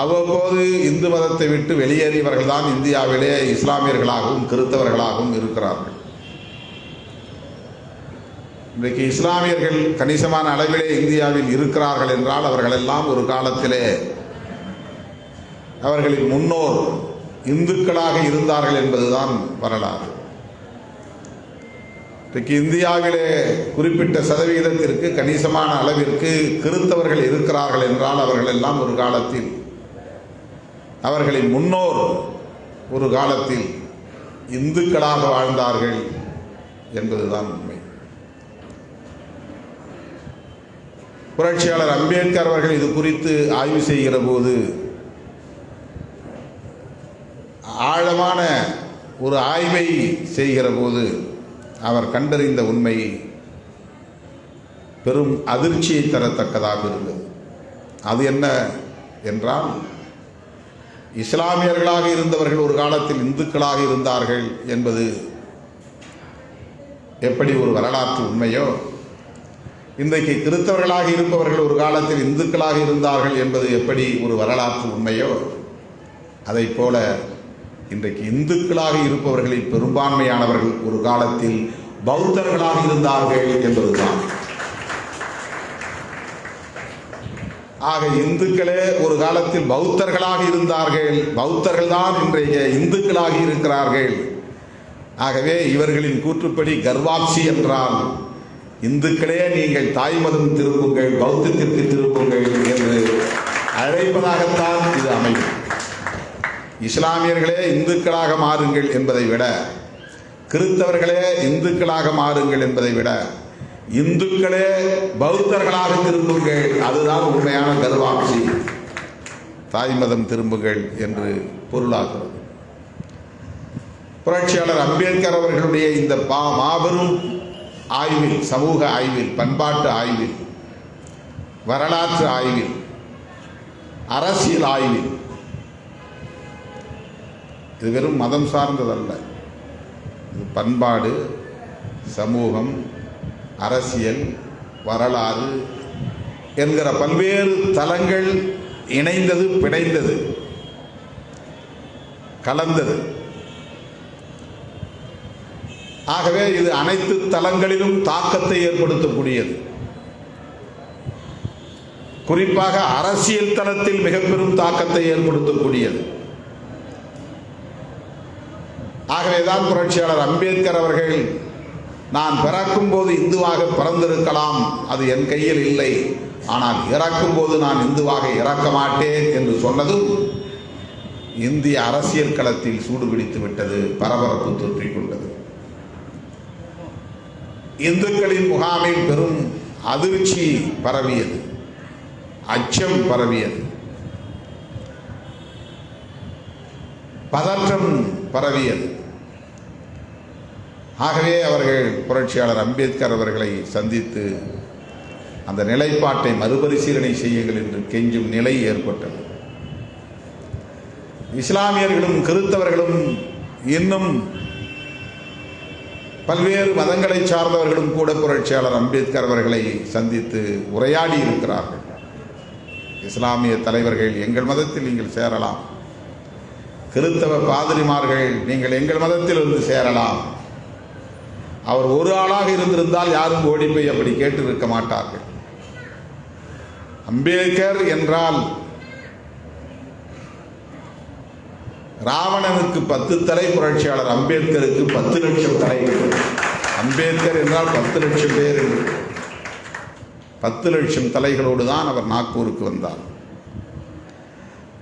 அவ்வப்போது இந்து மதத்தை விட்டு வெளியேறியவர்கள் தான் இந்தியாவிலே இஸ்லாமியர்களாகவும் கிறித்தவர்களாகவும் இருக்கிறார்கள். இன்றைக்கு இஸ்லாமியர்கள் கணிசமான அளவிலே இந்தியாவில் இருக்கிறார்கள் என்றால் அவர்கள் எல்லாம் ஒரு காலத்திலே அவர்களின் முன்னோர் இந்துக்களாக இருந்தார்கள் என்பதுதான் வரலாறு. இன்றைக்கு இந்தியாவிலே குறிப்பிட்ட சதவிகிதத்திற்கு கணிசமான அளவிற்கு கிறித்தவர்கள் இருக்கிறார்கள் என்றால் அவர்கள் எல்லாம் ஒரு காலத்தில் அவர்களின் முன்னோர் ஒரு காலத்தில் இந்துக்களாக வாழ்ந்தார்கள் என்பதுதான் உண்மை. புரட்சியாளர் அம்பேத்கர் அவர்கள் இது குறித்து ஆய்வு செய்கிற போது ஆழமான ஒரு ஆய்வை செய்கிற போது அவர் கண்டறிந்த உண்மை பெரும் அதிர்ச்சியை தரத்தக்கதாக இருந்தது. அது என்ன என்றால் இஸ்லாமியர்களாக இருந்தவர்கள் ஒரு காலத்தில் இந்துக்களாக இருந்தார்கள் என்பது எப்படி ஒரு வரலாற்று உண்மையோ? இன்றைக்கு கிறிஸ்தவர்களாக இருப்பவர்கள் ஒரு காலத்தில் இந்துக்களாக இருந்தார்கள் என்பது எப்படி ஒரு வரலாற்று உண்மையோ? அதை போல இன்றைக்கு இந்துக்களாக இருப்பவர்களில் பெரும்பான்மையானவர்கள் ஒரு காலத்தில் பௌத்தர்களாக இருந்தார்கள் என்பதுதான். ஆக இந்துக்களே ஒரு காலத்தில் பௌத்தர்களாக இருந்தார்கள். பௌத்தர்கள் தான் இன்றைய இந்துக்களாக இருக்கிறார்கள். ஆகவே இவர்களின் கூற்றுப்படி கர்வாப்சி என்றால் இந்துக்களே நீங்கள் தாய் மதம் திரும்புங்கள் பௌத்தத்திற்கு திரும்புங்கள் என்று அழைப்பதாகத்தான் இது அமையும். இஸ்லாமியர்களே இந்துக்களாக மாறுங்கள் என்பதை விட கிறிஸ்தவர்களே இந்துக்களாக மாறுங்கள் என்பதை விட இந்துக்களே பௌத்தர்களாக திரும்புங்கள். அதுதான் உண்மையான கர்வாட்சி தாய் மதம் திரும்புங்கள் என்று பொருளாகிறது. புரட்சியாளர் அம்பேத்கர் அவர்களுடைய இந்த பா மாபெரும் ஆய்வில் சமூக ஆய்வில் பண்பாட்டு ஆய்வில் வரலாற்று ஆய்வில் அரசியல் ஆய்வில் இது வெறும் மதம் சார்ந்ததல்ல. இது பண்பாடு சமூகம் அரசியல் வரலாறு என்கிற பல்வேறு தலங்கள் இணைந்தது பிணைந்தது கலந்தது. ஆகவே இது அனைத்து தலங்களிலும் தாக்கத்தை ஏற்படுத்தக்கூடியது. குறிப்பாக அரசியல் தளத்தில் மிக பெரும் தாக்கத்தை ஏற்படுத்தக்கூடியது. ஆகவேதான் புரட்சியாளர் அம்பேத்கர் அவர்கள் நான் பிறக்கும் போது இந்துவாக பிறந்திருக்கலாம். அது என் கையில் இல்லை. ஆனால் இறக்கும் போது நான் இந்துவாக இறக்க மாட்டேன் என்று சொன்னதும் இந்திய அரசியல் களத்தில் சூடுபிடித்து விட்டது பரபரப்பு தொற்றிக் கொண்டது. இந்துக்களின் முகாமில் பெரும் அதிர்ச்சி பரவியது அச்சம் பரவியது. பதற்றம் பரவியது. ஆகவே அவர்கள் புரட்சியாளர் அம்பேத்கர் அவர்களை சந்தித்து அந்த நிலைப்பாட்டை மறுபரிசீலனை செய்யுங்கள் என்று கெஞ்சும் நிலை ஏற்பட்டது. இஸ்லாமியர்களும் கிறித்தவர்களும் இன்னும் பல்வேறு மதங்களை சார்ந்தவர்களும் கூட புரட்சியாளர் அம்பேத்கர் அவர்களை சந்தித்து உரையாடி இருக்கிறார்கள். இஸ்லாமிய தலைவர்கள் எங்கள் மதத்தில் நீங்கள் சேரலாம். கிறித்தவ பாதிரிமார்கள் நீங்கள் எங்கள் மதத்தில் வந்து சேரலாம். அவர் ஒரு ஆளாக இருந்திருந்தால் யாரும் ஓடி போய் அப்படி கேட்டிருக்க மாட்டார்கள். அம்பேத்கர் என்றால் ராவணனுக்கு பத்து தலை புரட்சியாளர் அம்பேத்கருக்கு பத்து லட்சம் தலைகள் அம்பேத்கர் என்றால் பத்து லட்சம் பேர். பத்து லட்சம் தலைகளோடு தான் அவர் நாக்பூருக்கு வந்தார்.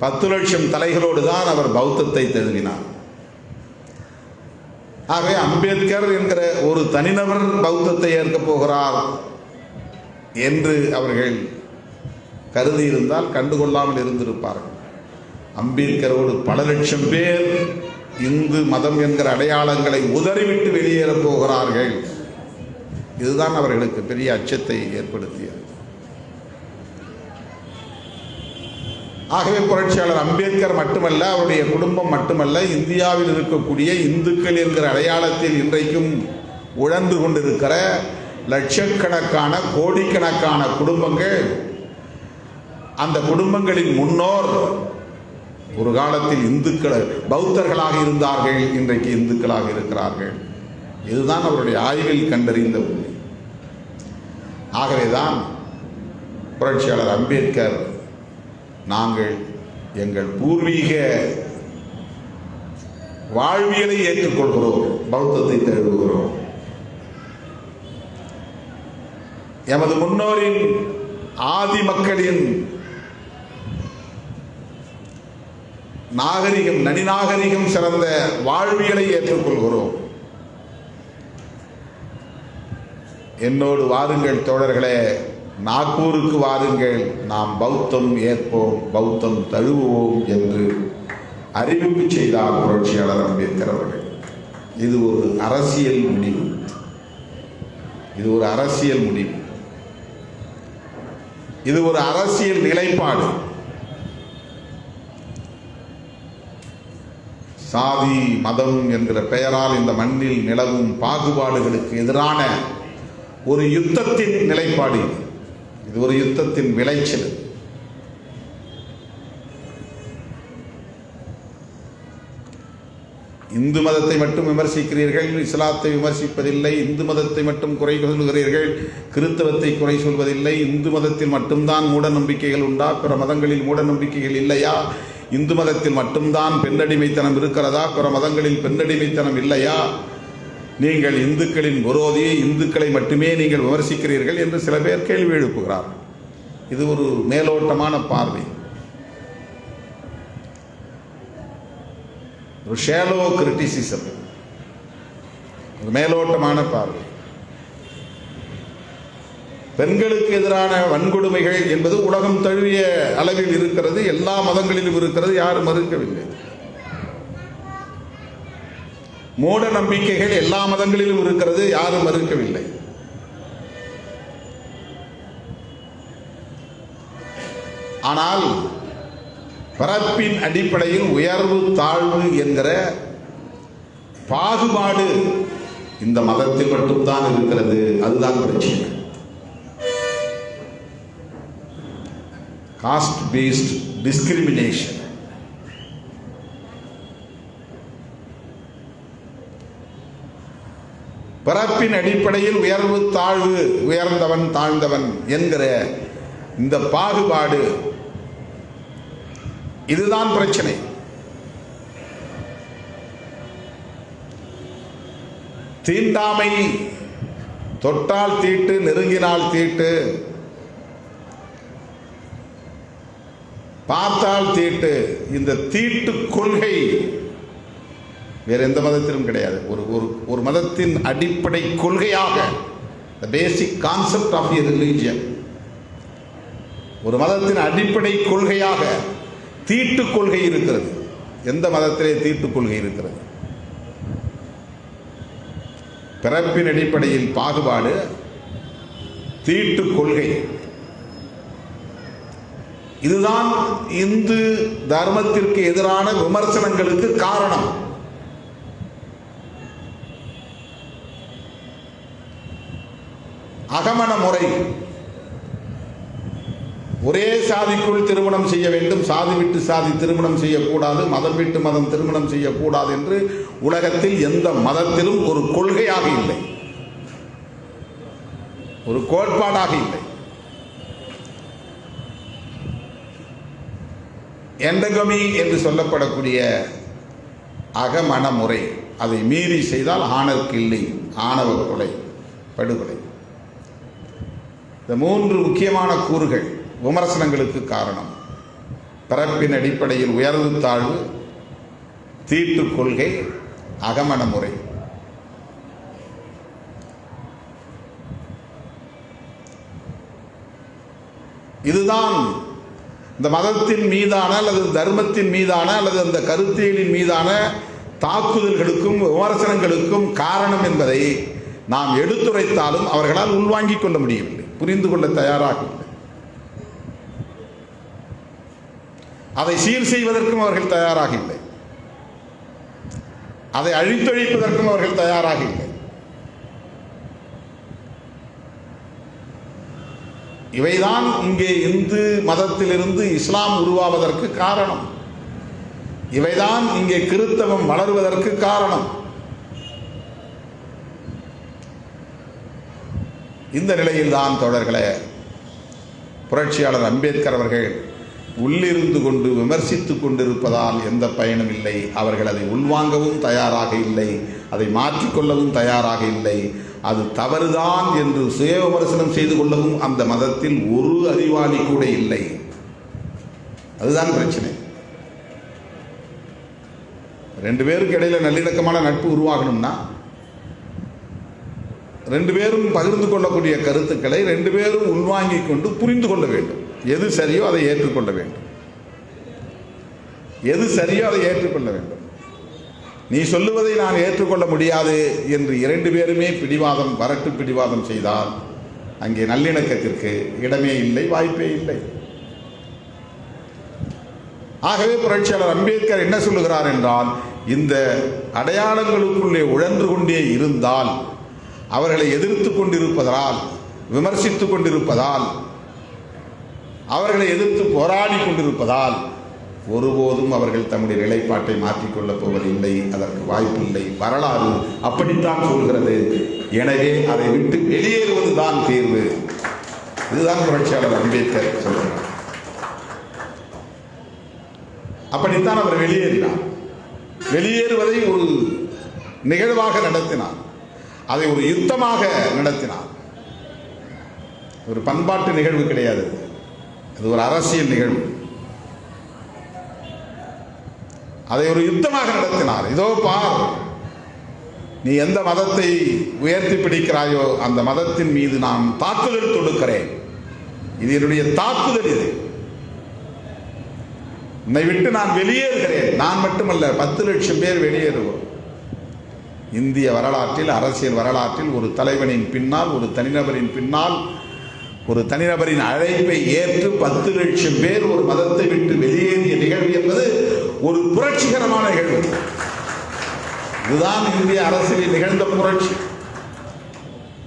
பத்து லட்சம் தலைகளோடு தான் அவர் பௌத்தத்தை தழுவினார் ஆகவே அம்பேத்கர் என்கிற ஒரு தனிநபர் பௌத்தத்தை ஏற்கப் போகிறார் என்று அவர்கள் கருதி இருந்தால் கண்டுகொள்ளாமல் இருந்திருப்பார்கள். அம்பேத்கரோடு பல லட்சம் பேர் இந்து மதம் என்கிற அடையாளங்களை உதறிவிட்டு வெளியேறப் போகிறார்கள். இதுதான் அவர்களுக்கு பெரிய அச்சத்தை ஏற்படுத்தியது. ஆகவே புரட்சியாளர் அம்பேத்கர் மட்டுமல்ல அவருடைய குடும்பம் மட்டுமல்ல இந்தியாவில் இருக்கக்கூடிய இந்துக்கள் என்கிற அடையாளத்தில் இன்றைக்கும் உழன்று கொண்டிருக்கிற லட்சக்கணக்கான கோடிக்கணக்கான குடும்பங்கள். அந்த குடும்பங்களின் முன்னோர் ஒரு காலத்தில் இந்துக்கள் பௌத்தர்களாக இருந்தார்கள் இன்றைக்கு இந்துக்களாக இருக்கிறார்கள். இதுதான் அவருடைய ஆய்வில் கண்டறிந்த உண்மை. ஆகவேதான் புரட்சியாளர் அம்பேத்கர் நாங்கள் எங்கள் பூர்வீக வாழ்வியலை ஏற்றுக்கொள்கிறோம் பௌத்தத்தை தழுவுகிறோம் எமது முன்னோரின் ஆதி மக்களின் நாகரிகம் நனிநாகரிகம் சிறந்த வாழ்வியலை ஏற்றுக்கொள்கிறோம். என்னோடு வாருங்கள் தோழர்களே நாக்பூருக்கு வாருங்கள். நாம் பௌத்தம் ஏற்போம் பௌத்தம் தழுவுவோம் என்று அறிவிப்பு செய்தார் புரட்சியாளர் அம்பேத்கர் அவர்கள். இது ஒரு அரசியல் முடிவு. இது ஒரு அரசியல் முடிவு. இது ஒரு அரசியல் நிலைப்பாடு. சாதி மதம் என்கிற பெயரால் இந்த மண்ணில் நிலவும் பாகுபாடுகளுக்கு எதிரான ஒரு யுத்தத்தின் நிலைப்பாடு இது ஒரு யுத்தத்தின் விளைச்சல். இந்து மதத்தை மட்டும் விமர்சிக்கிறீர்கள் இஸ்லாத்தை விமர்சிப்பதில்லை இந்து மதத்தை மட்டும் குறை சொல்கிறீர்கள் கிறித்தவத்தை குறை சொல்வதில்லை இந்து மதத்தில் மட்டும்தான் மூட நம்பிக்கைகள் உண்டா பிற மதங்களில் மூட நம்பிக்கைகள் இல்லையா? இந்து மதத்தில் மட்டும்தான் பெண்ணடிமைத்தனம் இருக்கிறதா பிற மதங்களில் பெண்ணடிமைத்தனம் இல்லையா? நீங்கள் இந்துக்களின் விரோதி இந்துக்களை மட்டுமே நீங்கள் விமர்சிக்கிறீர்கள் என்று சில பேர் கேள்வி எழுப்புகிறார். இது ஒரு மேலோட்டமான பார்வை. ஒரு ஷேலோ கிரிட்டிசிசம் ஒரு மேலோட்டமான பார்வை. பெண்களுக்கு எதிரான வன்கொடுமைகள் என்பது உலகம் தழுவிய அளவில் இருக்கிறது எல்லா மதங்களிலும் இருக்கிறது யாரும் மறுக்கவில்லை. மூட நம்பிக்கைகள் எல்லா மதங்களிலும் இருக்கிறது யாரும் மறுக்கவில்லை. ஆனால் பிறப்பின் அடிப்படையில் உயர்வு தாழ்வு என்கிற பாகுபாடு இந்த மதத்தில் மட்டும்தான் இருக்கிறது. அதுதான் பிரச்சனை. காஸ்ட் பேஸ்ட் டிஸ்கிரிமினேஷன் பிறப்பின் அடிப்படையில் உயர்வு தாழ்வு உயர்ந்தவன் தாழ்ந்தவன் என்கிற இந்த பாகுபாடு இதுதான் பிரச்சனை. தீண்டாமை தொட்டால் தீட்டு நெருங்கினால் தீட்டு பார்த்தால் தீட்டு இந்த தீட்டு கொள்கை வேறு எந்த மதத்திலும் கிடையாது. ஒரு ஒரு ஒரு மதத்தின் அடிப்படை கொள்கையாக the basic concept of a religion ஒரு மதத்தின் அடிப்படை கொள்கையாக தீட்டு கொள்கை இருக்கிறது. எந்த மதத்திலே தீட்டு கொள்கை இருக்கிறது? பிறப்பின் அடிப்படையில் பாகுபாடு தீட்டு கொள்கை. இதுதான் இந்து தர்மத்திற்கு எதிரான விமர்சனங்களுக்கு காரணம். அகமண முறை. ஒரே சாதிக்குள் திருமணம் செய்ய வேண்டும். சாதி விட்டு சாதி திருமணம் செய்யக்கூடாது. மதம் விட்டு மதம் திருமணம் செய்யக்கூடாது என்று உலகத்தில் எந்த மதத்திலும் ஒரு கொள்கையாக இல்லை. ஒரு கோட்பாடாக இல்லை. எண்டகமி என்று சொல்லப்படக்கூடிய அகமண முறை. அதை மீறி செய்தால் ஆணர் கிள்ளி ஆணவ கொலை படுகொலை. இந்த மூன்று முக்கியமான கூறுகள் விமர்சனங்களுக்கு காரணம். பிறப்பின் அடிப்படையில் உயர்வு தாழ்வு தீட்டு கொள்கை அகமண முறை. இதுதான் இந்த மதத்தின் மீதான அல்லது தர்மத்தின் மீதான அல்லது அந்த கருத்தியலின் மீதான தாக்குதல்களுக்கும் விமர்சனங்களுக்கும் காரணம் என்பதை நாம் எடுத்துரைத்தாலும் அவர்களால் உள்வாங்கிக் கொள்ள முடியவில்லை. புரிந்து கொள்ள தயாராகவில்லை அதை சீர் செய்வதற்கும் அவர்கள் தயாராக இல்லை. அதை அழித்தொழிப்பதற்கும் அவர்கள் தயாராக இல்லை. இவைதான் இங்கே இந்து மதத்திலிருந்து இஸ்லாம் உருவாவதற்கு காரணம். இவைதான் இங்கே கிறித்தவம் வளருவதற்கு காரணம். இந்த நிலையில்தான் தோழர்களே புரட்சியாளர் அம்பேத்கர் அவர்கள் உள்ளிருந்து கொண்டு விமர்சித்து கொண்டிருப்பதால் எந்த பயனும் இல்லை. அவர்கள் அதை உள்வாங்கவும் தயாராக இல்லை. அதை மாற்றிக்கொள்ளவும் தயாராக இல்லை. அது தவறுதான் என்று சுய விமர்சனம் செய்து கொள்ளவும் அந்த மதத்தில் ஒரு அறிவாளி கூட இல்லை. அதுதான் பிரச்சனை. ரெண்டு பேருக்கு இடையில் நல்லிணக்கமான நட்பு உருவாகணும்னா ரெண்டு பேரும் பகிர்ந்து கொள்ளக்கூடிய கருத்துக்களை ரெண்டு பேரும் உள்வாங்கிக் கொண்டு புரிந்து கொள்ள வேண்டும். எது சரியோ அதை ஏற்றுக்கொள்ள வேண்டும். எது சரியோ அதை ஏற்றுக்கொள்ள வேண்டும். நீ சொல்லுவதை நான் ஏற்றுக்கொள்ள முடியாது என்று இரண்டு பேருமே பிடிவாதம் வரட்டு பிடிவாதம் செய்தால் அங்கே நல்லிணக்கத்திற்கு இடமே இல்லை வாய்ப்பே இல்லை. ஆகவே புரட்சியாளர் அம்பேத்கர் என்ன சொல்லுகிறார் என்றால் இந்த அடையாளங்களுக்குள்ளே உழன்று கொண்டே இருந்தால் அவர்களை எதிர்த்து கொண்டிருப்பதால் விமர்சித்துக் கொண்டிருப்பதால் அவர்களை எதிர்த்து போராடி கொண்டிருப்பதால் ஒருபோதும் அவர்கள் தம்முடைய நிலைப்பாட்டை மாற்றிக்கொள்ளப் போவதில்லை அதற்கு வாய்ப்பில்லை. வரலாறு அப்படித்தான் சொல்கிறது. எனவே அதை விட்டு வெளியேறுவதுதான் தீர்வு. இதுதான் புரட்சியாளர் அம்பேத்கர் சொல்கிறார் அப்படித்தான் அவர் வெளியேறினார். வெளியேறுவதை ஒரு நிகழ்வாக நடத்தினார். அதை ஒரு யுத்தமாக நடத்தினார். ஒரு பண்பாட்டு நிகழ்வு கிடையாது. அது. ஒரு அரசியல் நிகழ்வு. அதை ஒரு யுத்தமாக நடத்தினார். இதோ பார் நீ எந்த மதத்தை உயர்த்தி பிடிக்கிறாயோ அந்த மதத்தின் மீது நான் தாக்குதல் தொடுக்கிறேன். இது என்னுடைய தாக்குதல் இது. உன்னை விட்டு நான் வெளியேறுகிறேன். நான் மட்டுமல்ல பத்து லட்சம் பேர் வெளியேறுவோம். இந்திய வரலாற்றில் அரசியல் வரலாற்றில் ஒரு தலைவனின் பின்னால் ஒரு தனிநபரின் பின்னால் ஒரு தனிநபரின் அழைப்பை ஏற்று பத்து லட்சம் பேர் ஒரு மதத்தை விட்டு வெளியேறிய நிகழ்வு என்பது ஒரு புரட்சிகரமான நிகழ்வு. இதுதான் இந்திய அரசியலில் நிகழ்ந்த புரட்சி.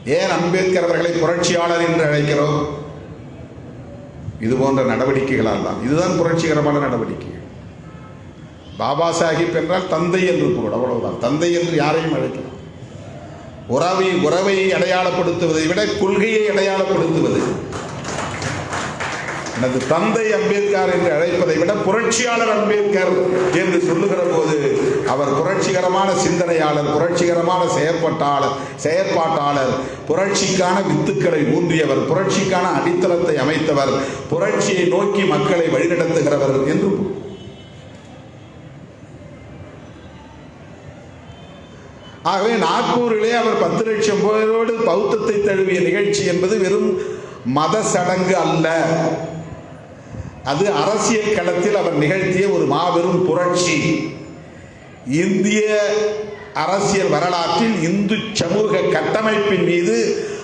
ஏன் அம்பேத்கர் அவர்களை புரட்சியாளர் என்று அழைக்கிறோம்? இது போன்ற நடவடிக்கைகளால் தான். இதுதான் புரட்சிகரமான நடவடிக்கை. பாபா சாஹிப் என்றால் தந்தை என்று பொருள் அவ்வளவுதான். தந்தை என்று யாரையும் அழைக்கலாம். உறவை உறவை அடையாளப்படுத்துவதை விட கொள்கையை அடையாளப்படுத்துவது. எனது தந்தை அம்பேத்கர் என்று அழைப்பதை விட புரட்சியாளர் அம்பேத்கர் என்று சொல்லுகிற போது அவர் புரட்சிகரமான சிந்தனையாளர் புரட்சிகரமான செயற்பட்டாளர் செயற்பாட்டாளர் புரட்சிக்கான வித்துக்களை ஊன்றியவர் புரட்சிக்கான அடித்தளத்தை அமைத்தவர் புரட்சியை நோக்கி மக்களை வழிநடத்துகிறவர் என்று ஆகவே நாக்பூரிலே அவர் பத்து லட்சம் பேரோடு பௌத்தத்தை தழுவிய நிகழ்ச்சி என்பது வெறும் மத சடங்கு அல்ல. அது அரசியல் களத்தில் அவர் நிகழ்த்திய ஒரு மாபெரும் புரட்சி. இந்திய அரசியல் வரலாற்றில் இந்து சமூக கட்டமைப்பின் மீது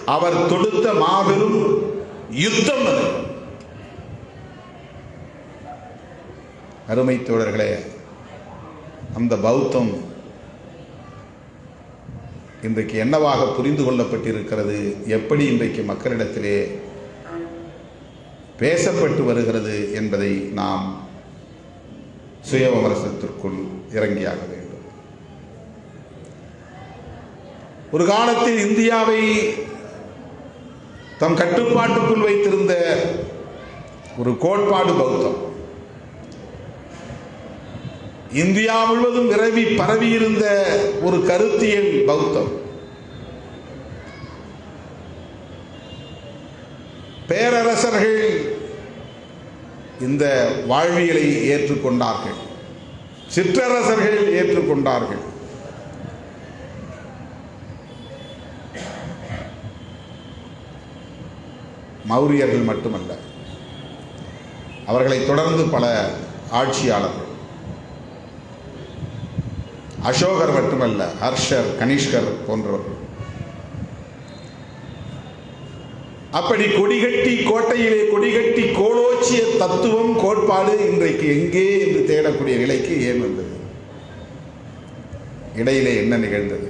அவர் தொடுத்த மாபெரும் யுத்தம் அது. அருமை தோழர்களே அந்த பௌத்தம் இன்றைக்கு என்னவாக புரிந்து கொள்ளப்பட்டிருக்கிறது? எப்படி இன்றைக்கு மக்களிடத்திலே பேசப்பட்டு வருகிறது என்பதை நாம் சுய விமர்சனத்திற்குள் இறங்கியாக வேண்டும். ஒரு காலத்தில் இந்தியாவை தம் கட்டுப்பாட்டுக்குள் வைத்திருந்த ஒரு கோட்பாடு பௌத்தம். இந்தியா முழுவதும் விரவி பரவியிருந்த ஒரு கருத்தியல் பௌத்தம். பேரரசர்கள் இந்த வாழ்வியலை ஏற்றுக்கொண்டார்கள். சிற்றரசர்கள் ஏற்றுக்கொண்டார்கள். மௌரியர்கள் மட்டுமல்ல அவர்களை தொடர்ந்து பல ஆட்சியாளர்கள் அசோகர் மட்டுமல்ல ஹர்ஷர் கனிஷ்கர் போன்றவர்கள் அப்படி கொடிகட்டி கோட்டையிலே கொடிகட்டி கோலோச்சிய தத்துவம் கோட்பாடு இன்றைக்கு எங்கே என்று தேடக்கூடிய நிலைக்கு ஏன் வந்தது? இடையிலே என்ன நிகழ்ந்தது?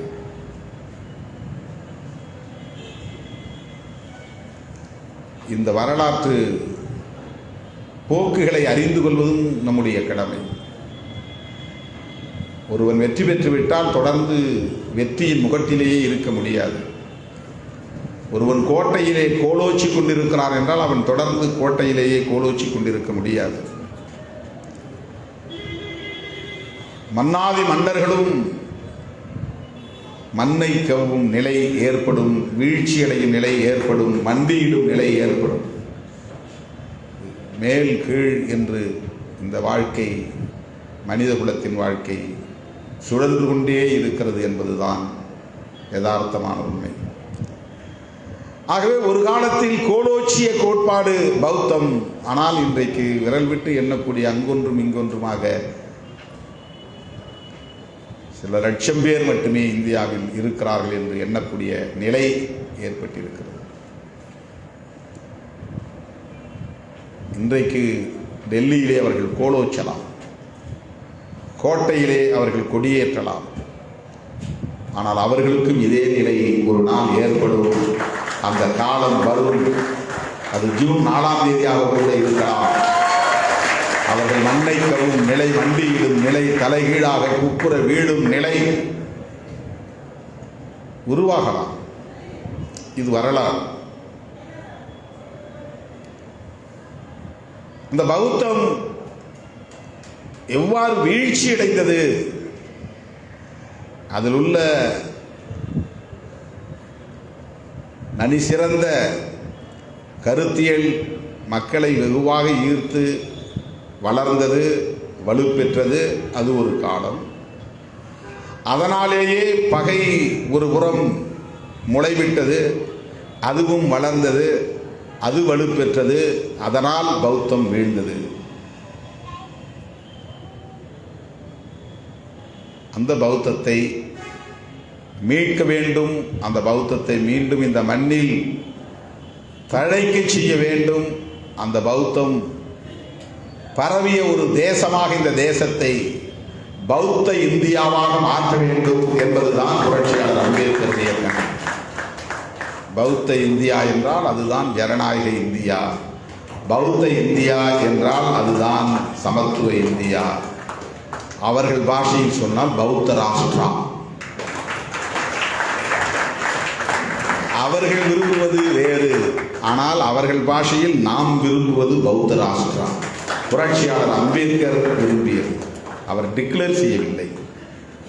இந்த வரலாற்று போக்குகளை அறிந்து கொள்வதும் நம்முடைய கடமை. ஒருவன் வெற்றி பெற்றுவிட்டால் தொடர்ந்து வெற்றியின் முகத்திலேயே இருக்க முடியாது. ஒருவன் கோட்டையிலே கோலோச்சி கொண்டிருக்கிறான் என்றால் அவன் தொடர்ந்து கோட்டையிலேயே கோலோச்சி கொண்டிருக்க முடியாது. மன்னாதி மன்னர்களும் மண்ணை கவ்வும் நிலை ஏற்படும் வீழ்ச்சியடையும் நிலை ஏற்படும் மண்டியிடும் நிலை ஏற்படும். மேல் கீழ் என்று இந்த வாழ்க்கை மனித குலத்தின் வாழ்க்கை சுழன்று கொண்டே இருக்கிறது என்பதுதான் யதார்த்தமான உண்மை. ஆகவே ஒரு காலத்தில் கோலோச்சிய கோட்பாடு பௌத்தம். ஆனால் இன்றைக்கு விரல் விட்டு எண்ணக்கூடிய அங்கொன்றும் இங்கொன்றுமாக சில லட்சம் பேர் மட்டுமே இந்தியாவில் இருக்கிறார்கள் என்று எண்ணக்கூடிய நிலை ஏற்பட்டிருக்கிறது. இன்றைக்கு டெல்லியிலே அவர்கள் கோலோச்சலாம். கோட்டையிலே அவர்கள் கொடியேற்றலாம். ஆனால் அவர்களுக்கும் இதே நிலை ஒரு நாள் ஏற்படும். அந்த காலம் வரும். அது ஜூன் நாலாம் தேதியாக கூட இருக்கலாம். அவர்கள் மண்ணை கவும் நிலை மண்டியிடும் நிலை தலைகீழாக குப்புற வீழும் நிலை உருவாகலாம். இது வரலாறு. இந்த பௌத்தம் எவ்வாறு வீழ்ச்சி அடைந்தது? அதில் உள்ள நனி சிறந்த கருத்தியல் மக்களை வெகுவாக ஈர்த்து வளர்ந்தது வலுப்பெற்றது. அது ஒரு காலம். அதனாலேயே பகை ஒரு புறம் முளைவிட்டது அதுவும் வளர்ந்தது அது வலுப்பெற்றது. அதனால் பௌத்தம் வீழ்ந்தது. அந்த பௌத்தத்தை மீட்க வேண்டும். அந்த பௌத்தத்தை மீண்டும் இந்த மண்ணில் தழைக்க செய்ய வேண்டும். அந்த பௌத்தம் பரவிய ஒரு தேசமாக இந்த தேசத்தை பௌத்த இந்தியாவாக மாற்ற வேண்டும் என்பதுதான் புரட்சியாளர் அம்பேத்கர் இயக்கம். பௌத்த இந்தியா என்றால் அதுதான் ஜனநாயக இந்தியா. பௌத்த இந்தியா என்றால் அதுதான் சமத்துவ இந்தியா. அவர்கள் பாஷையில் சொன்னால் பௌத்த ராஷ்டிரா. அவர்கள் விரும்புவது வேறு. ஆனால் அவர்கள் பாஷையில் நாம் விரும்புவது பௌத்த ராஷ்டிரா. புரட்சியாளர் அம்பேத்கர் விரும்பியது. அவர் டிக்ளேர் செய்யவில்லை.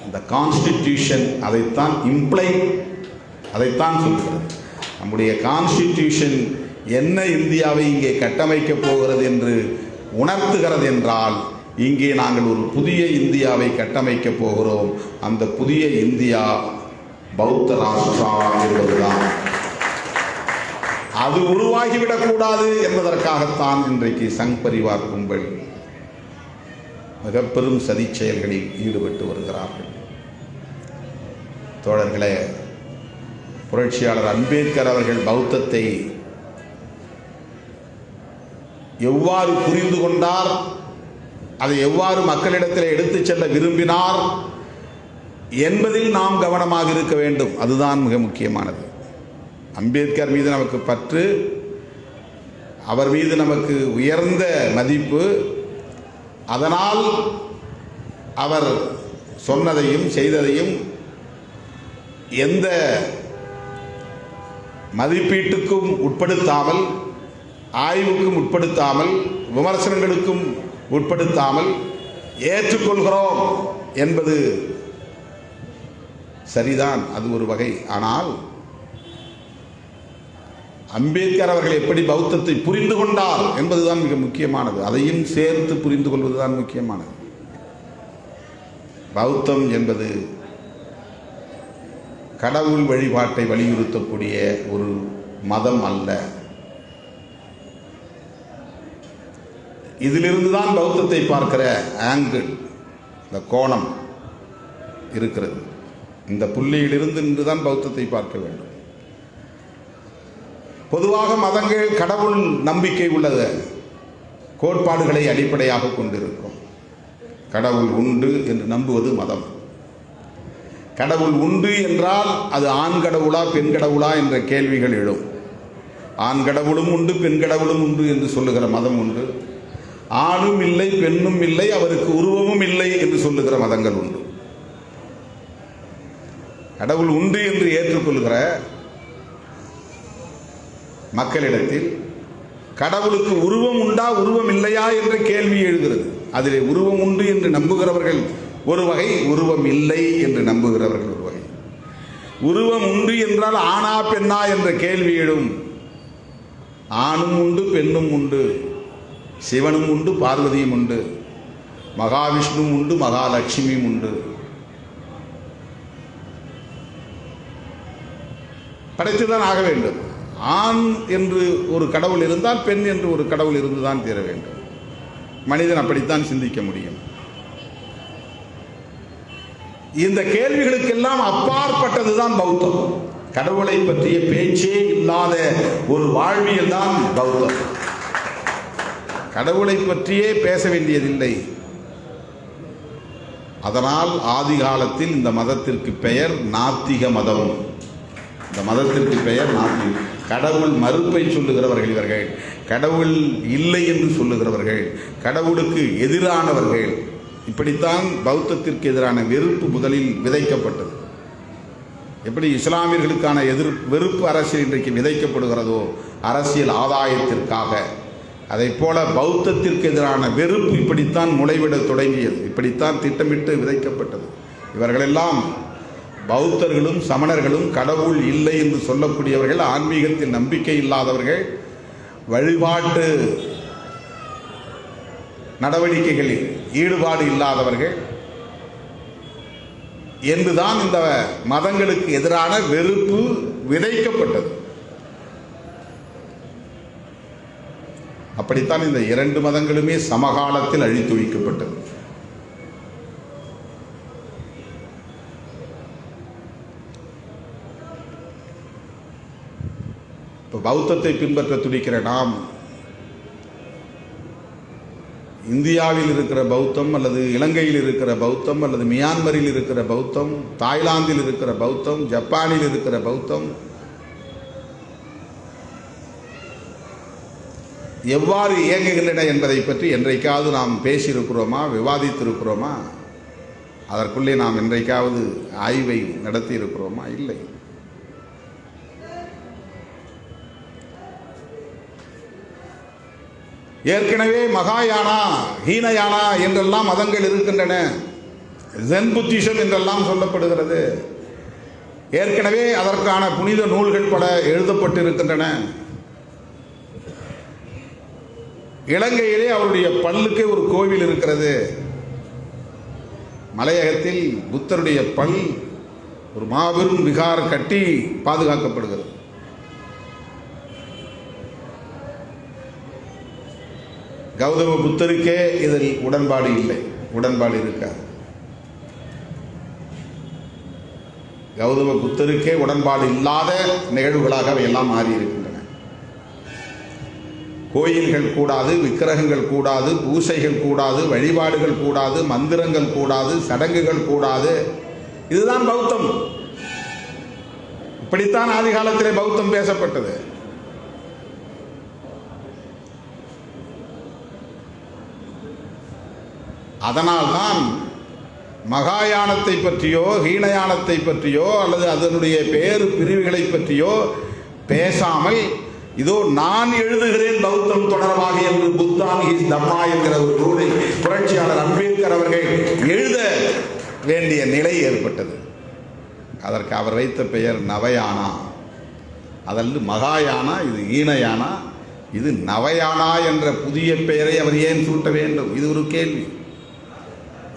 இந்த கான்ஸ்டிடியூஷன் அதைத்தான் இம்ப்ளை அதைத்தான் சொல்கிறது. நம்முடைய கான்ஸ்டிடியூஷன் என்ன இந்தியாவை இங்கே கட்டமைக்கப் போகிறது என்று உணர்த்துகிறது என்றால் இங்கே நாங்கள் ஒரு புதிய இந்தியாவை கட்டமைக்கப் போகிறோம். அந்த புதிய இந்தியா பௌத்த ராஷ்டிரா என்பதுதான். அது உருவாகிவிடக்கூடாது என்பதற்காகத்தான் இன்றைக்கு சங் பரிவார் கும்பல் மிக பெரும் சதி செயல்களில் ஈடுபட்டு வருகிறார்கள். தோழர்களே புரட்சியாளர் அம்பேத்கர் அவர்கள் பௌத்தத்தை எவ்வாறு புரிந்து கொண்டார்? அதை எவ்வாறு மக்களிடத்தில் எடுத்துச் செல்ல விரும்பினார் என்பதில் நாம் கவனமாக இருக்க வேண்டும். அதுதான் மிக முக்கியமானது. அம்பேத்கர் மீது நமக்கு பற்று அவர் மீது நமக்கு உயர்ந்த மதிப்பு. அதனால் அவர் சொன்னதையும் செய்ததையும் எந்த மதிப்பீட்டுக்கும் உட்படுத்தாமல் ஆய்வுக்கும் உட்படுத்தாமல் விமர்சனங்களுக்கும் உட்படுத்தாமல் ஏற்றுக்கொள்கிறோம் என்பது சரிதான் அது ஒரு வகை. ஆனால் அம்பேத்கர் அவர்கள் எப்படி பௌத்தத்தை புரிந்து கொண்டார் என்பதுதான் மிக முக்கியமானது. அதையும் சேர்த்து புரிந்து கொள்வதுதான் முக்கியமானது. பௌத்தம் என்பது கடவுள் வழிபாட்டை வலியுறுத்தக்கூடிய ஒரு மதம் அல்ல. இதிலிருந்து தான் பௌத்தத்தை பார்க்கிற ஆங்கிள் இந்த கோணம் இருக்கிறது. இந்த புள்ளியிலிருந்து நின்று தான் பௌத்தத்தை பார்க்க வேண்டும். பொதுவாக மதங்கள் கடவுள் நம்பிக்கை உள்ளது. கோட்பாடுகளை அடிப்படையாக கொண்டிருக்கும். கடவுள் உண்டு என்று நம்புவது மதம். கடவுள் உண்டு என்றால் அது ஆண் கடவுளா பெண் கடவுளா என்ற கேள்விகள் எழும். ஆண் கடவுளும் உண்டு பெண் கடவுளும் உண்டு என்று சொல்லுகிற மதம் உண்டு. ஆணும் இல்லை பெண்ணும் இல்லை அவருக்கு உருவமும் இல்லை என்று சொல்லுகிற மதங்கள் உண்டு. கடவுள் உண்டு என்று ஏற்றுக்கொள்கிற மக்களிடத்தில் கடவுளுக்கு உருவம் உண்டா உருவம் இல்லையா என்ற கேள்வி எழுகிறது. அதிலே உருவம் உண்டு என்று நம்புகிறவர்கள் ஒரு வகை உருவம் இல்லை என்று நம்புகிறவர்கள் ஒரு வகை. உருவம் உண்டு என்றால் ஆணா பெண்ணா என்ற கேள்வி எழும். ஆணும் உண்டு பெண்ணும் உண்டு. சிவனும் உண்டு பார்வதியும் உண்டு மகாவிஷ்ணுவும் உண்டு மகாலட்சுமியும் உண்டு. படைத்துதான் ஆக வேண்டும். ஆண் என்று ஒரு கடவுள் இருந்தால் பெண் என்று ஒரு கடவுள் இருந்துதான் தீர வேண்டும். மனிதன் அப்படித்தான் சிந்திக்க முடியும். இந்த கேள்விகளுக்கெல்லாம் அப்பாற்பட்டதுதான் பௌத்தம். கடவுளை பற்றிய பேச்சே இல்லாத ஒரு வாழ்வியல் தான் பௌத்தம். கடவுளை பற்றியே பேச வேண்டியதில்லை. அதனால் ஆதி காலத்தில் இந்த மதத்திற்கு பெயர் நாத்திக மதம். இந்த மதத்திற்கு பெயர் நாத்திகம் கடவுள் மறுப்பை சொல்லுகிறவர்கள் இவர்கள். கடவுள் இல்லை என்று சொல்லுகிறவர்கள். கடவுளுக்கு எதிரானவர்கள். இப்படித்தான் பௌத்தத்திற்கு எதிரான வெறுப்பு முதலில் விதைக்கப்பட்டது. எப்படி இஸ்லாமியர்களுக்கான எதிர் வெறுப்பு அரசியல் இன்றைக்கு விதைக்கப்படுகிறதோ அரசியல் ஆதாயத்திற்காக. அதைப் போல பௌத்தத்திற்கு எதிரான வெறுப்பு இப்படித்தான் முளைவிட தொடங்கியது. இப்படித்தான் திட்டமிட்டு விதைக்கப்பட்டது. இவர்களெல்லாம் பௌத்தர்களும் சமணர்களும் கடவுள் இல்லை என்று சொல்லக்கூடியவர்கள் ஆன்மீகத்தில் நம்பிக்கை இல்லாதவர்கள். வழிபாட்டு நடவடிக்கைகளில் ஈடுபாடு இல்லாதவர்கள். என்றுதான் இந்த மதங்களுக்கு எதிரான வெறுப்பு விதைக்கப்பட்டது. அப்படித்தான் இந்த இரண்டு மதங்களுமே சமகாலத்தில் அழித்து வைக்கப்பட்டது இப்போ பௌத்தத்தை பின்பற்ற துடிக்கிற நாம் இந்தியாவில் இருக்கிற பௌத்தம் அல்லது இலங்கையில் இருக்கிற பௌத்தம் அல்லது மியான்மரில் இருக்கிற பௌத்தம் தாய்லாந்தில் இருக்கிற பௌத்தம் ஜப்பானில் இருக்கிற பௌத்தம் எவ்வாறு இயங்குகின்றன என்பதை பற்றி என்றைக்காவது நாம் பேசியிருக்கிறோமா விவாதித்திருக்கிறோமா? அதற்குள்ளே நாம் என்றைக்காவது ஆய்வை நடத்தி இருக்கிறோமா இல்லை. ஏற்கனவே மகாயானா ஹீனயானா என்றெல்லாம் மதங்கள் இருக்கின்றன. ஜென் புத்திசம் என்றெல்லாம் சொல்லப்படுகிறது. ஏற்கனவே அதற்கான புனித நூல்கள் பல எழுதப்பட்டிருக்கின்றன. இலங்கையிலே அவருடைய பல்லுக்கே ஒரு கோவில் இருக்கிறது. மலையகத்தில் புத்தருடைய பல் ஒரு மாபெரும் விகாரம் கட்டி பாதுகாக்கப்படுகிறது. கௌதம புத்தருக்கே இதில் உடன்பாடு இல்லை. உடன்பாடு இருக்காது. கௌதம புத்தருக்கே உடன்பாடு இல்லாத நிகழ்வுகளாக அவையெல்லாம் எல்லாம் மாறியிருக்கு. கோயில்கள் கூடாது விக்கிரகங்கள் கூடாது பூசைகள் கூடாது வழிபாடுகள் கூடாது மந்திரங்கள் கூடாது சடங்குகள் கூடாது. இதுதான் பௌத்தம். இப்படித்தான் ஆதி காலத்திலே பௌத்தம் பேசப்பட்டது. அதனால்தான் மகாயானத்தை பற்றியோ ஹீனயானத்தை பற்றியோ அல்லது அதனுடைய பேறு பிரிவுகளை பற்றியோ பேசாமல் இதோ நான் எழுதுகிறேன் பௌத்தம் தொடர்பாக என்று புத்தான் இஸ் தம்மா என்கிற ஒரு நூலை புரட்சியாளர் அம்பேத்கர் அவர்கள் எழுத வேண்டிய நிலை ஏற்பட்டது. அதற்கு அவர் வைத்த பெயர் நவயானா. அதல்லது மகாயானா இது ஈனயானா இது நவயானா என்ற புதிய பெயரை அவர் ஏன் சூட்ட வேண்டும்? இது ஒரு கேள்வி.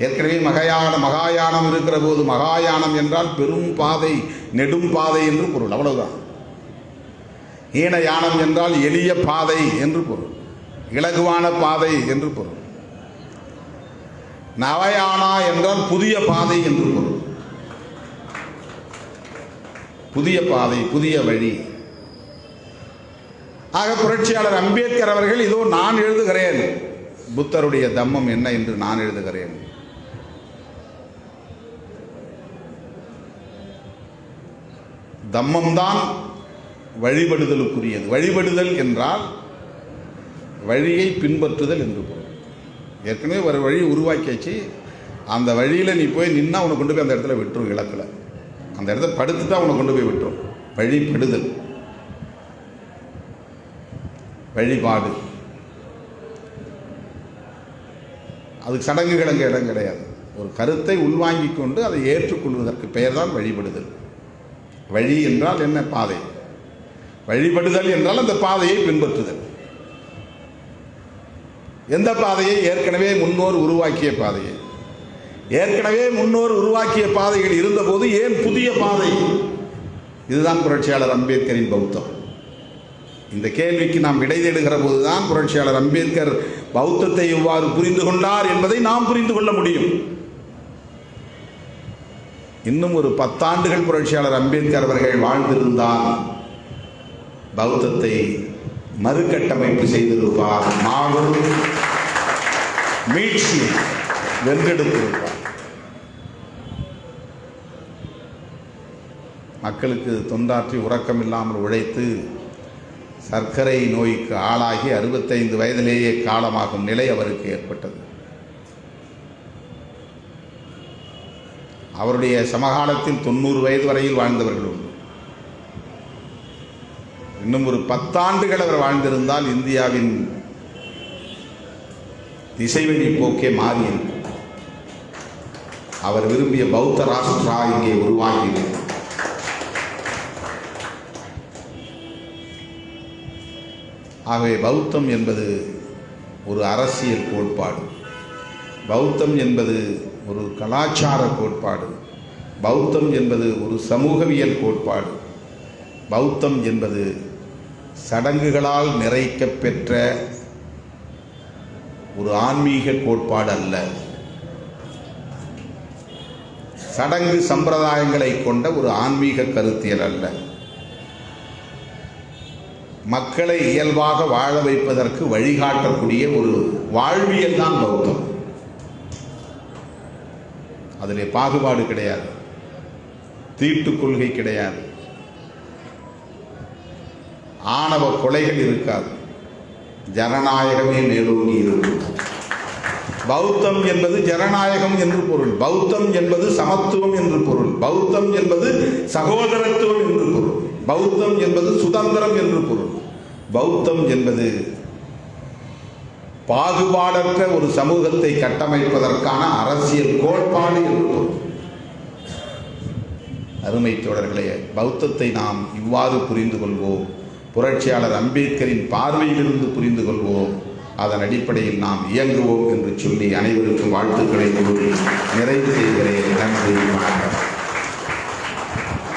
ஏற்கனவே மகாயான மகாயானம் இருக்கிற போது மகாயானம் என்றால் பெரும் பாதை நெடும் பாதை என்று பொருள். அவ்வளவுதான். ஈன யானம் என்றால் எளிய பாதை என்று பொருள். இலகுவான பாதை என்று பொருள். நவயானா என்றால் புதிய பாதை என்று பொருள். புதிய பாதை புதிய வழி. ஆக புரட்சியாளர் அம்பேத்கர் அவர்கள் இதோ நான் எழுதுகிறேன். புத்தருடைய தம்மம் என்ன என்று நான் எழுதுகிறேன். தம்மம்தான் வழிபடுதலுக்குரியது. வழிபடுதல் என்றால் வழியை பின்பற்றுதல் என்று பொருள். ஏற்கனவே ஒரு வழி உருவாக்கியாச்சு. அந்த வழியில் நீ போய் நின்னா உன்னை கொண்டு போய் அந்த இடத்துல விட்டுரும் இலக்கில். அந்த இடத்த படுத்து தான் உன்னை கொண்டு போய் விட்டுரும். வழிபடுதல். வழிபாடு. அதுக்கு சடங்குகள் அங்கே இடம் கிடையாது. ஒரு கருத்தை உள்வாங்கிக் கொண்டு அதை ஏற்றுக்கொள்வதற்கு பெயர் தான் வழிபடுதல். வழி என்றால் என்ன? பாதை. வழிபடுதல் என்றால் அந்த பாதையை பின்பற்றுதல். எந்த பாதையை? ஏற்கனவே முன்னோர் உருவாக்கிய பாதையை. ஏற்கனவே முன்னோர் உருவாக்கிய பாதைகள் இருந்தபோது ஏன் புதிய பாதை? இதுதான் புரட்சியாளர் அம்பேத்கரின் பௌத்தம். இந்த கேள்விக்கு நாம் விடை தேடுகிற போதுதான் புரட்சியாளர் அம்பேத்கர் பௌத்தத்தை எவ்வாறு புரிந்து கொண்டார் என்பதை நாம் புரிந்து கொள்ள முடியும். இன்னும் ஒரு பத்தாண்டுகள் புரட்சியாளர் அம்பேத்கர் அவர்கள் வாழ்ந்திருந்தான் பௌத்தத்தை மறுகட்டமைப்பு செய்திருப்பார் மாபெரும் மீட்சி வென்றெடுத்திருப்பார் மக்களுக்கு தொண்டாற்றி உறக்கம் இல்லாமல் உழைத்து சர்க்கரை நோய்க்கு ஆளாகி அறுபத்தைந்து வயதிலேயே காலமாகும் நிலை அவருக்கு ஏற்பட்டது. அவருடைய சமகாலத்தில் தொண்ணூறு வயது வரையில் வாழ்ந்தவர்கள் உண்டு. இன்னும் ஒரு பத்தாண்டுகள் அவர் வாழ்ந்திருந்தால் இந்தியாவின் திசைவெளி போக்கே மாறியிருக்கும் அவர் விரும்பிய பௌத்த ராஷ்டிரா இங்கே உருவாகியிருக்கும் ஆகவே பௌத்தம் என்பது ஒரு அரசியல் கோட்பாடு. பௌத்தம் என்பது ஒரு கலாச்சார கோட்பாடு. பௌத்தம் என்பது ஒரு சமூகவியல் கோட்பாடு. பௌத்தம் என்பது சடங்குகளால் நிறைக்கப் பெற்ற ஒரு ஆன்மீக கோட்பாடு அல்ல சடங்கு சம்பிரதாயங்களை கொண்ட ஒரு ஆன்மீக கருத்தியல் அல்ல. மக்களை இயல்பாக வாழ வைப்பதற்கு வழிகாட்டக்கூடிய ஒரு வாழ்வியல் தான் பௌத்தம். அதில் பாகுபாடு கிடையாது. தீட்டுக் கொள்கை கிடையாது. ஆணவ கொலைகள் இருக்காது. ஜனநாயகமே மேலோங்கி இருக்கும். பௌத்தம் என்பது ஜனநாயகம் என்று பொருள். பௌத்தம் என்பது சமத்துவம் என்று பொருள். பௌத்தம் என்பது சகோதரத்துவம் என்று பொருள். பௌத்தம் என்பது சுதந்திரம் என்று பொருள். பௌத்தம் என்பது பாகுபாடற்ற ஒரு சமூகத்தை கட்டமைப்பதற்கான அரசியல் கோட்பாடு என்று பொருள். அருமை தோழர்களே பௌத்தத்தை நாம் இவ்வாறு புரிந்து கொள்வோம். புரட்சியாளர் அம்பேத்கரின் பார்வையிலிருந்து புரிந்து கொள்வோம். அதன் அடிப்படையில் நாம் இயங்குவோம் என்று சொல்லி அனைவருக்கும் வாழ்த்துக்களை கூறி நிறைவு செய்கிறேன். நன்றி வணக்கம்.